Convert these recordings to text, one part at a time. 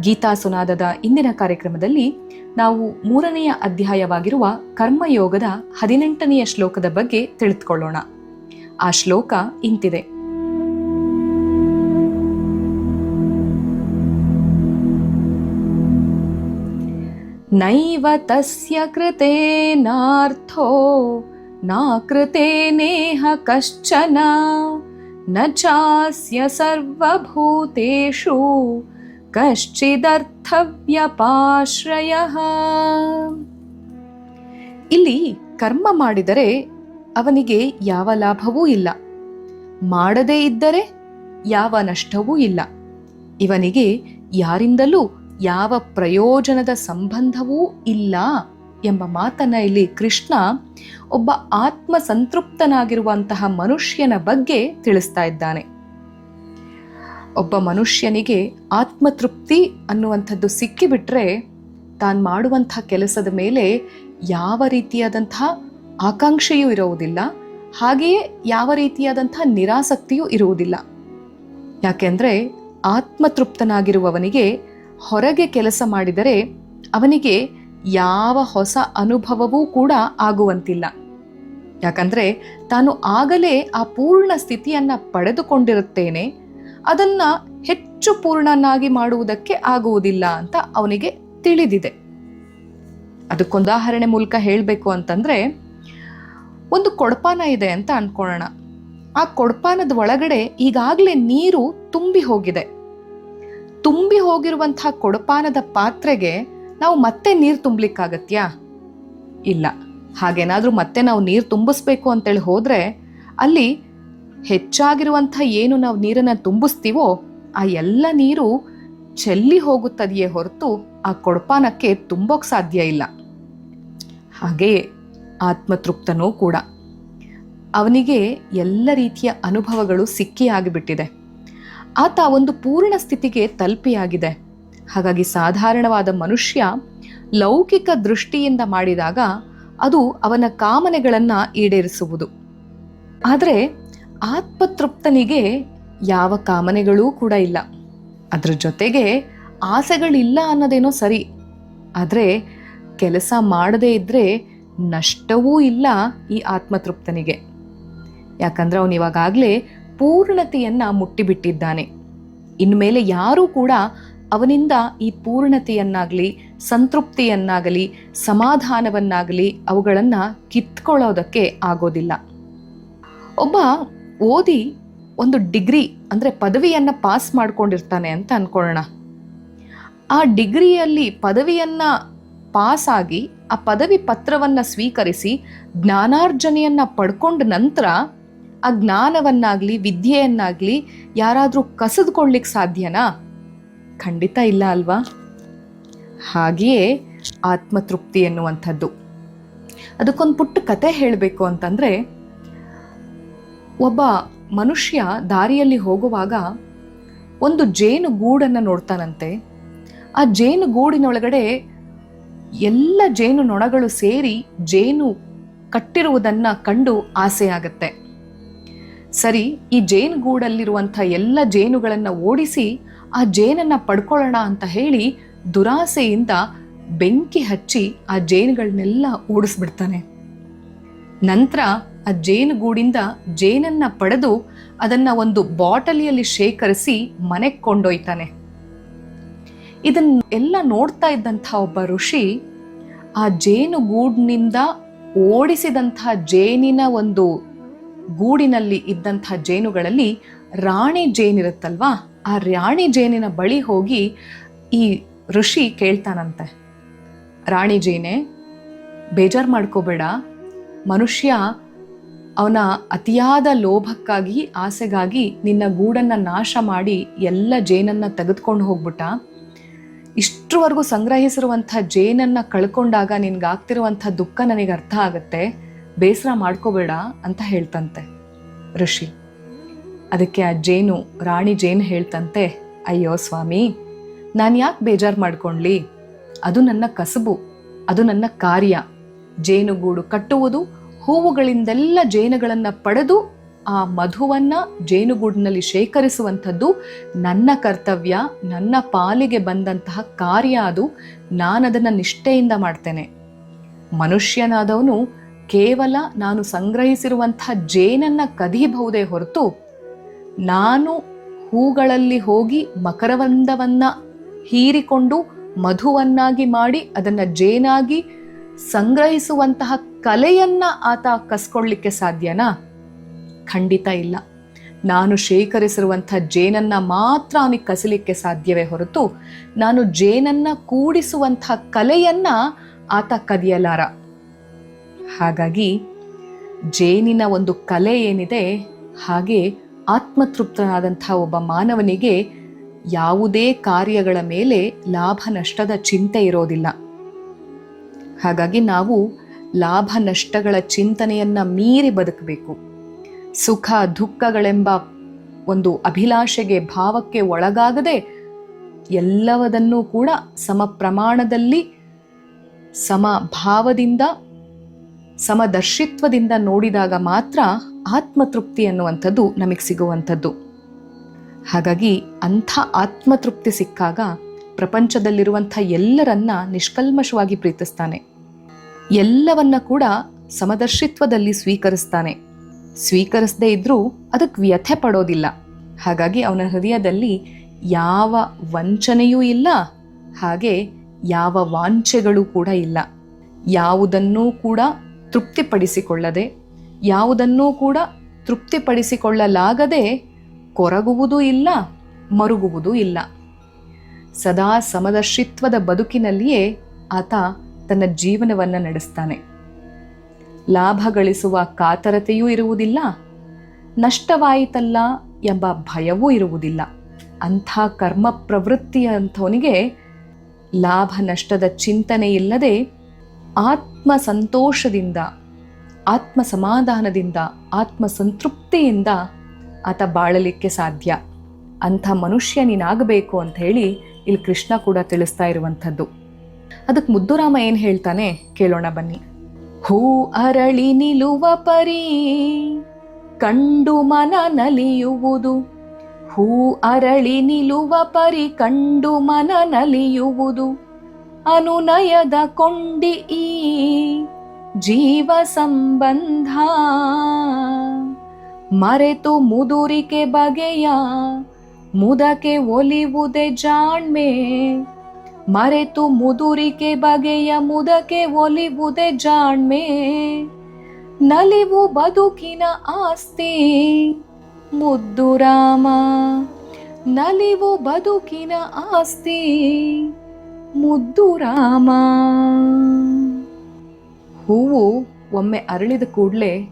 ಗೀತಾ ಸುನಾದದ ಇಂದಿನ ಕಾರ್ಯಕ್ರಮದಲ್ಲಿ ನಾವು ಮೂರನೆಯ ಅಧ್ಯಾಯವಾಗಿರುವ ಕರ್ಮಯೋಗದ ಹದಿನೆಂಟನೆಯ ಶ್ಲೋಕದ ಬಗ್ಗೆ ತಿಳಿದುಕೊಳ್ಳೋಣ. ಆ ಶ್ಲೋಕ ಇಂತಿದೆ. ನೈವ ತಸ್ಯ ಕೃತೇನಾರ್ಥೋ ನಾಕೃತೇನೇಹ ಕಶ್ಚನ, ನ ಚಾಸ್ಯ ಸರ್ವಭೂತೇಷು ಕಶ್ಚಿದರ್ಥವ್ಯಪಾಶ್ರಯ. ಇಲ್ಲಿ ಕರ್ಮ ಮಾಡಿದರೆ ಅವನಿಗೆ ಯಾವ ಲಾಭವೂ ಇಲ್ಲ. ಮಾಡದೇ ಇದ್ದರೆ ಯಾವ ನಷ್ಟವೂ ಇಲ್ಲ. ಇವನಿಗೆ ಯಾರಿಂದಲೂ ಯಾವ ಪ್ರಯೋಜನದ ಸಂಬಂಧವೂ ಇಲ್ಲ ಎಂಬ ಮಾತನ್ನ ಇಲ್ಲಿ ಕೃಷ್ಣ ಒಬ್ಬ ಆತ್ಮ ಸಂತೃಪ್ತನಾಗಿರುವಂತಹ ಮನುಷ್ಯನ ಬಗ್ಗೆ ತಿಳಿಸ್ತಾ ಇದ್ದಾನೆ. ಒಬ್ಬ ಮನುಷ್ಯನಿಗೆ ಆತ್ಮತೃಪ್ತಿ ಅನ್ನುವಂಥದ್ದು ಸಿಕ್ಕಿಬಿಟ್ರೆ ತಾನು ಮಾಡುವಂಥ ಕೆಲಸದ ಮೇಲೆ ಯಾವ ರೀತಿಯಾದಂಥ ಆಕಾಂಕ್ಷೆಯೂ ಇರುವುದಿಲ್ಲ, ಹಾಗೆಯೇ ಯಾವ ರೀತಿಯಾದಂಥ ನಿರಾಸಕ್ತಿಯೂ ಇರುವುದಿಲ್ಲ. ಯಾಕೆಂದರೆ ಆತ್ಮತೃಪ್ತನಾಗಿರುವವನಿಗೆ ಹೊರಗೆ ಕೆಲಸ ಮಾಡಿದರೆ ಅವನಿಗೆ ಯಾವ ಹೊಸ ಅನುಭವವೂ ಕೂಡ ಆಗುವಂತಿಲ್ಲ. ಯಾಕಂದರೆ ತಾನು ಆಗಲೇ ಆ ಪೂರ್ಣ ಸ್ಥಿತಿಯನ್ನು ಪಡೆದುಕೊಂಡಿರುತ್ತೇನೆ ಅದನ್ನ ಹೆಚ್ಚು ಪೂರ್ಣನಾಗಿ ಮಾಡುವುದಕ್ಕೆ ಆಗುವುದಿಲ್ಲ ಅಂತ ಅವನಿಗೆ ತಿಳಿದಿದೆ. ಅದಕ್ಕೊಂದಾಹರಣೆ ಮೂಲಕ ಹೇಳಬೇಕು ಅಂತಂದ್ರೆ, ಒಂದು ಕೊಡಪಾನ ಇದೆ ಅಂತ ಅನ್ಕೊಳ್ಳೋಣ. ಆ ಕೊಡಪಾನದ ಒಳಗಡೆ ಈಗಾಗಲೇ ನೀರು ತುಂಬಿ ಹೋಗಿದೆ. ತುಂಬಿ ಹೋಗಿರುವಂತಹ ಕೊಡಪಾನದ ಪಾತ್ರೆಗೆ ನಾವು ಮತ್ತೆ ನೀರು ತುಂಬಲಿಕ್ಕಾಗತ್ಯಾ? ಇಲ್ಲ. ಹಾಗೇನಾದರೂ ಮತ್ತೆ ನಾವು ನೀರು ತುಂಬಿಸ್ಬೇಕು ಅಂತೇಳಿ ಹೋದರೆ, ಅಲ್ಲಿ ಹೆಚ್ಚಾಗಿರುವಂಥ ಏನು ನಾವು ನೀರನ್ನ ತುಂಬಿಸ್ತೀವೋ ಆ ಎಲ್ಲ ನೀರು ಚೆಲ್ಲಿ ಹೋಗುತ್ತದೆಯೇ ಹೊರತು ಆ ಕೊಡಪಾನಕ್ಕೆ ತುಂಬೋಕ್ಕೆ ಸಾಧ್ಯ ಇಲ್ಲ. ಹಾಗೆಯೇ ಆತ್ಮತೃಪ್ತನೂ ಕೂಡ. ಅವನಿಗೆ ಎಲ್ಲ ರೀತಿಯ ಅನುಭವಗಳು ಸಿಕ್ಕಿ ಆಗಿಬಿಟ್ಟಿದೆ. ಆತ ಒಂದು ಪೂರ್ಣ ಸ್ಥಿತಿಗೆ ತಲುಪಿಯಾಗಿದೆ. ಹಾಗಾಗಿ ಸಾಧಾರಣವಾದ ಮನುಷ್ಯ ಲೌಕಿಕ ದೃಷ್ಟಿಯಿಂದ ಮಾಡಿದಾಗ ಅದು ಅವನ ಕಾಮನೆಗಳನ್ನು ಈಡೇರಿಸುವುದು. ಆದರೆ ಆತ್ಮತೃಪ್ತನಿಗೆ ಯಾವ ಕಾಮನೆಗಳೂ ಕೂಡ ಇಲ್ಲ. ಅದರ ಜೊತೆಗೆ ಆಸೆಗಳಿಲ್ಲ ಅನ್ನೋದೇನೋ ಸರಿ. ಆದರೆ ಕೆಲಸ ಮಾಡದೇ ಇದ್ದರೆ ನಷ್ಟವೂ ಇಲ್ಲ ಈ ಆತ್ಮತೃಪ್ತನಿಗೆ. ಯಾಕಂದರೆ ಅವನು ಪೂರ್ಣತೆಯನ್ನು ಮುಟ್ಟಿಬಿಟ್ಟಿದ್ದಾನೆ. ಇನ್ಮೇಲೆ ಯಾರೂ ಕೂಡ ಅವನಿಂದ ಈ ಪೂರ್ಣತೆಯನ್ನಾಗಲಿ, ಸಂತೃಪ್ತಿಯನ್ನಾಗಲಿ, ಸಮಾಧಾನವನ್ನಾಗಲಿ ಅವುಗಳನ್ನು ಕಿತ್ಕೊಳ್ಳೋದಕ್ಕೆ ಆಗೋದಿಲ್ಲ. ಒಬ್ಬ ಓದಿ ಒಂದು ಡಿಗ್ರಿ ಅಂದರೆ ಪದವಿಯನ್ನು ಪಾಸ್ ಮಾಡ್ಕೊಂಡಿರ್ತಾನೆ ಅಂತ ಅಂದ್ಕೊಳ್ಳೋಣ ಆ ಡಿಗ್ರಿಯಲ್ಲಿ ಪದವಿಯನ್ನು ಪಾಸ್ ಆಗಿ ಆ ಪದವಿ ಪತ್ರವನ್ನು ಸ್ವೀಕರಿಸಿ ಜ್ಞಾನಾರ್ಜನೆಯನ್ನು ಪಡ್ಕೊಂಡ ನಂತರ ಆ ಜ್ಞಾನವನ್ನಾಗಲಿ ವಿದ್ಯೆಯನ್ನಾಗಲಿ ಯಾರಾದರೂ ಕಸಿದುಕೊಳ್ಳಿಕ್ ಸಾಧ್ಯನಾ? ಖಂಡಿತ ಇಲ್ಲ ಅಲ್ವಾ? ಹಾಗೆಯೇ ಆತ್ಮತೃಪ್ತಿ ಎನ್ನುವಂಥದ್ದು. ಅದಕ್ಕೊಂದು ಪುಟ್ಟ ಕತೆ ಹೇಳಬೇಕು ಅಂತಂದ್ರೆ ಒಬ್ಬ ಮನುಷ್ಯ ದಾರಿಯಲ್ಲಿ ಹೋಗುವಾಗ ಒಂದು ಜೇನು ಗೂಡನ್ನು ನೋಡ್ತಾನಂತೆ. ಆ ಜೇನು ಗೂಡಿನೊಳಗಡೆ ಎಲ್ಲ ಜೇನು ನೊಣಗಳು ಸೇರಿ ಜೇನು ಕಟ್ಟಿರುವುದನ್ನು ಕಂಡು ಆಸೆ ಆಗತ್ತೆ. ಸರಿ, ಈ ಜೇನುಗೂಡಲ್ಲಿರುವಂಥ ಎಲ್ಲ ಜೇನುಗಳನ್ನು ಓಡಿಸಿ ಆ ಜೇನನ್ನು ಪಡ್ಕೊಳ್ಳೋಣ ಅಂತ ಹೇಳಿ ದುರಾಸೆಯಿಂದ ಬೆಂಕಿ ಹಚ್ಚಿ ಆ ಜೇನುಗಳನ್ನೆಲ್ಲ ಓಡಿಸ್ಬಿಡ್ತಾನೆ. ನಂತರ ಆ ಜೇನುಗೂಡಿಂದ ಜೇನನ್ನ ಪಡೆದು ಅದನ್ನ ಒಂದು ಬಾಟಲಿಯಲ್ಲಿ ಶೇಖರಿಸಿ ಮನೆಗೆ ಕೊಂಡೊಯ್ತಾನೆ. ಇದನ್ನ ಎಲ್ಲ ನೋಡ್ತಾ ಇದ್ದಂಥ ಒಬ್ಬ ಋಷಿ ಆ ಜೇನುಗೂಡಿನಿಂದ ಓಡಿಸಿದಂತಹ ಜೇನಿನ ಒಂದು ಗೂಡಿನಲ್ಲಿ ಇದ್ದಂಥ ಜೇನುಗಳಲ್ಲಿ ರಾಣಿ ಜೇನಿರುತ್ತಲ್ವಾ ಆ ರಾಣಿ ಜೇನಿನ ಬಳಿ ಹೋಗಿ ಈ ಋಷಿ ಕೇಳ್ತಾನಂತೆ. ರಾಣಿ ಜೇನೆ, ಬೇಜಾರು ಮಾಡ್ಕೋಬೇಡ. ಮನುಷ್ಯ ಅವನ ಅತಿಯಾದ ಲೋಭಕ್ಕಾಗಿ, ಆಸೆಗಾಗಿ ನಿನ್ನ ಗೂಡನ್ನು ನಾಶ ಮಾಡಿ ಎಲ್ಲ ಜೇನನ್ನು ತೆಗೆದುಕೊಂಡು ಹೋಗ್ಬಿಟ್ಟ. ಇಷ್ಟರವರೆಗೂ ಸಂಗ್ರಹಿಸಿರುವಂಥ ಜೇನನ್ನು ಕಳ್ಕೊಂಡಾಗ ನಿನಗಾಗ್ತಿರುವಂಥ ದುಃಖ ನನಗೆ ಅರ್ಥ ಆಗುತ್ತೆ. ಬೇಸರ ಮಾಡ್ಕೋಬೇಡ ಅಂತ ಹೇಳ್ತಂತೆ ಋಷಿ. ಅದಕ್ಕೆ ಆ ಜೇನು, ರಾಣಿ ಜೇನು ಹೇಳ್ತಂತೆ, ಅಯ್ಯೋ ಸ್ವಾಮಿ ನಾನು ಯಾಕೆ ಬೇಜಾರು ಮಾಡ್ಕೊಂಡ್ಲಿ? ಅದು ನನ್ನ ಕಸಬು, ಅದು ನನ್ನ ಕಾರ್ಯ. ಜೇನುಗೂಡು ಕಟ್ಟುವುದು, ಹೂವುಗಳಿಂದೆಲ್ಲ ಜೇನುಗಳನ್ನು ಪಡೆದು ಆ ಮಧುವನ್ನು ಜೇನುಗೂಡಿನಲ್ಲಿ ಶೇಖರಿಸುವಂಥದ್ದು ನನ್ನ ಕರ್ತವ್ಯ, ನನ್ನ ಪಾಲಿಗೆ ಬಂದಂತಹ ಕಾರ್ಯ ಅದು. ನಾನದನ್ನು ನಿಷ್ಠೆಯಿಂದ ಮಾಡ್ತೇನೆ. ಮನುಷ್ಯನಾದವನು ಕೇವಲ ನಾನು ಸಂಗ್ರಹಿಸಿರುವಂತಹ ಜೇನನ್ನ ಕದಿಯಬಹುದೇ ಹೊರತು ನಾನು ಹೂಗಳಲ್ಲಿ ಹೋಗಿ ಮಕರವಂದವನ್ನ ಹೀರಿಕೊಂಡು ಮಧುವನ್ನಾಗಿ ಮಾಡಿ ಅದನ್ನು ಜೇನಾಗಿ ಸಂಗ್ರಹಿಸುವಂತಹ ಕಲೆಯನ್ನ ಆತ ಕಸ್ಕೊಳ್ಳಿಕ್ಕೆ ಸಾಧ್ಯನಾ? ಖಂಡಿತ ಇಲ್ಲ. ನಾನು ಶೇಖರಿಸಿರುವಂಥ ಜೇನನ್ನ ಮಾತ್ರ ಅವನಿಗೆ ಕಸಲಿಕ್ಕೆ ಸಾಧ್ಯವೇ ಹೊರತು, ನಾನು ಜೇನನ್ನ ಕೂಡಿಸುವಂತಹ ಕಲೆಯನ್ನ ಆತ ಕದಿಯಲಾರ. ಹಾಗಾಗಿ, ಜೇನಿನ ಒಂದು ಕಲೆ ಏನಿದೆ, ಹಾಗೆ ಆತ್ಮತೃಪ್ತನಾದಂಥ ಒಬ್ಬ ಮಾನವನಿಗೆ ಯಾವುದೇ ಕಾರ್ಯಗಳ ಮೇಲೆ ಲಾಭ ನಷ್ಟದ ಚಿಂತೆ ಇರೋದಿಲ್ಲ. ಹಾಗಾಗಿ ನಾವು ಲಾಭ ನಷ್ಟಗಳ ಚಿಂತನೆಯನ್ನ ಮೀರಿ ಬದುಕಬೇಕು. ಸುಖ ದುಃಖಗಳೆಂಬ ಒಂದು ಅಭಿಲಾಷೆಗೆ ಭಾವಕ್ಕೆ ಒಳಗಾಗದೆ ಎಲ್ಲವದನ್ನೂ ಕೂಡ ಸಮ ಪ್ರಮಾಣದಲ್ಲಿ, ಸಮ ಭಾವದಿಂದ ಸಮದರ್ಶಿತ್ವದಿಂದ ನೋಡಿದಾಗ ಮಾತ್ರ ಆತ್ಮತೃಪ್ತಿ ಅನ್ನುವಂಥದ್ದು ನಮಗೆ ಸಿಗುವಂಥದ್ದು. ಹಾಗಾಗಿ ಅಂಥ ಆತ್ಮತೃಪ್ತಿ ಸಿಕ್ಕಾಗ ಪ್ರಪಂಚದಲ್ಲಿರುವಂಥ ಎಲ್ಲರನ್ನ ನಿಷ್ಕಲ್ಮಶವಾಗಿ ಪ್ರೀತಿಸ್ತಾನೆ. ಎಲ್ಲವನ್ನ ಕೂಡ ಸಮದರ್ಶಿತ್ವದಲ್ಲಿ ಸ್ವೀಕರಿಸ್ತಾನೆ. ಸ್ವೀಕರಿಸದೇ ಇದ್ರೂ ಅದಕ್ಕೆ ವ್ಯಥೆ ಪಡೋದಿಲ್ಲ. ಹಾಗಾಗಿ ಅವನ ಹೃದಯದಲ್ಲಿ ಯಾವ ವಂಚನೆಯೂ ಇಲ್ಲ, ಹಾಗೆ ಯಾವ ವಾಂಛೆಗಳು ಕೂಡ ಇಲ್ಲ. ಯಾವುದನ್ನೂ ಕೂಡ ತೃಪ್ತಿಪಡಿಸಿಕೊಳ್ಳದೆ, ಯಾವುದನ್ನೂ ಕೂಡ ತೃಪ್ತಿಪಡಿಸಿಕೊಳ್ಳಲಾಗದೆ ಕೊರಗುವುದೂ ಇಲ್ಲ, ಮರುಗುವುದೂ ಇಲ್ಲ. ಸದಾ ಸಮದರ್ಶಿತ್ವದ ಬದುಕಿನಲ್ಲಿಯೇ ಆತ ತನ್ನ ಜೀವನವನ್ನು ನಡೆಸ್ತಾನೆ. ಲಾಭ ಗಳಿಸುವ ಕಾತರತೆಯೂ ಇರುವುದಿಲ್ಲ, ನಷ್ಟವಾಯಿತಲ್ಲ ಎಂಬ ಭಯವೂ ಇರುವುದಿಲ್ಲ. ಅಂಥ ಕರ್ಮ ಪ್ರವೃತ್ತಿಯಂಥವನಿಗೆ ಲಾಭ ನಷ್ಟದ ಚಿಂತನೆ ಇಲ್ಲದೆ ಆತ್ಮ ಸಂತೋಷದಿಂದ, ಆತ್ಮ ಸಮಾಧಾನದಿಂದ, ಆತ್ಮ ಸಂತೃಪ್ತಿಯಿಂದ ಆತ ಬಾಳಲಿಕ್ಕೆ ಸಾಧ್ಯ. ಅಂಥ ಮನುಷ್ಯ ನೀನಾಗಬೇಕು ಅಂತ ಹೇಳಿ ಇಲ್ಲಿ ಕೃಷ್ಣ ಕೂಡ ತಿಳಿಸ್ತಾ ಇರುವಂಥದ್ದು. ಅದಕ್ಕೆ ಮುದ್ದುರಾಮ ಏನು ಹೇಳ್ತಾನೆ? ಕೇಳೋಣ ಬನ್ನಿ. ಹೂ ಅರಳಿ ನಿಲುವ ಪರಿ, ಕಂಡು ಮನ ನಲಿಯುವುದು. ಹೂ ಅರಳಿ ನಿಲುವ ಪರಿ, ಕಂಡು ಮನ ನಲಿಯುವುದು. ಅನುನಯದ ಕೊಂಡಿ ಈ ಜೀವ ಸಂಬಂಧ. ಮರೆತು ಮುದುರಿಕೆ ಬಗೆಯ, ಮುದಕೆ ಒಲಿವುದೇ ಜಾಣ್ಮೆ. ಮರೆತು ಮುದುರಿಕೆ ಬಗೆಯ ಮುದಕೆ ಒಲಿವುದೇ ಜಾಣ್ಮೆ. ನಲಿವು ಬದುಕಿನ ಆಸ್ತಿ. ಮುದ್ದು ರಾಮ, ನಲಿವು ಬದುಕಿನ ಆಸ್ತಿ. ಮುದ್ದು ರಾಮ. ಹೂವು ಒಮ್ಮೆ ಅರಳಿದ ಕೂಡಲೇ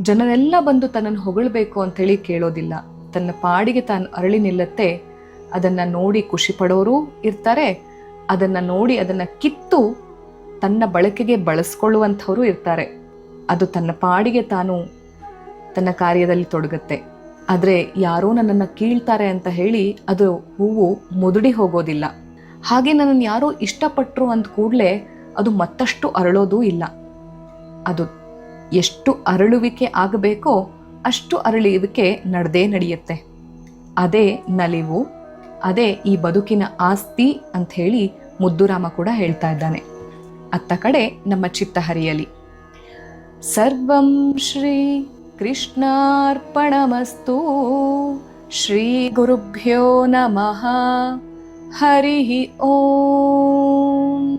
ಜನರೆಲ್ಲ ಬಂದು ತನ್ನನ್ನು ಹೊಗಳಬೇಕು ಅಂಥೇಳಿ ಕೇಳೋದಿಲ್ಲ. ತನ್ನ ಪಾಡಿಗೆ ತಾನು ಅರಳಿ ನಿಲ್ಲತ್ತೆ. ಅದನ್ನು ನೋಡಿ ಖುಷಿ ಪಡೋರು ಇರ್ತಾರೆ. ಅದನ್ನು ನೋಡಿ ಅದನ್ನು ಕಿತ್ತು ತನ್ನ ಬಳಕೆಗೆ ಬಳಸ್ಕೊಳ್ಳುವಂಥವರು ಇರ್ತಾರೆ. ಅದು ತನ್ನ ಪಾಡಿಗೆ ತಾನು ತನ್ನ ಕಾರ್ಯದಲ್ಲಿ ತೊಡಗುತ್ತೆ. ಆದರೆ ಯಾರೋ ನನ್ನನ್ನು ಕೀಳ್ತಾರೆ ಅಂತ ಹೇಳಿ ಅದು ಹೂವು ಮುದುಡಿ ಹೋಗೋದಿಲ್ಲ. ಹಾಗೆ ನನ್ನನ್ನು ಯಾರೋ ಇಷ್ಟಪಟ್ಟರು ಅಂದ ಕೂಡಲೇ ಅದು ಮತ್ತಷ್ಟು ಅರಳೋದೂ ಇಲ್ಲ. ಅದು ಎಷ್ಟು ಅರಳುವಿಕೆ ಆಗಬೇಕೋ ಅಷ್ಟು ಅರಳುವಿಕೆ ನಡೆದೇ ನಡೆಯುತ್ತೆ. ಅದೇ ನಲಿವು. ಅದೇ ಈ ಬದುಕಿನ ಆಸ್ತಿ ಅಂತ ಹೇಳಿ ಮುದ್ದುರಾಮ ಕೂಡ ಹೇಳ್ತಾ ಇದ್ದಾನೆ. ಅತ್ತ ಕಡೆ ನಮ್ಮ ಚಿತ್ತ ಹರಿಯಲಿ ಸರ್ವಂ ಶ್ರೀ ಕೃಷ್ಣಾರ್ಪಣಮಸ್ತು. ಶ್ರೀ ಗುರುಭ್ಯೋ ನಮಃ. ಹರಿ ಓಂ.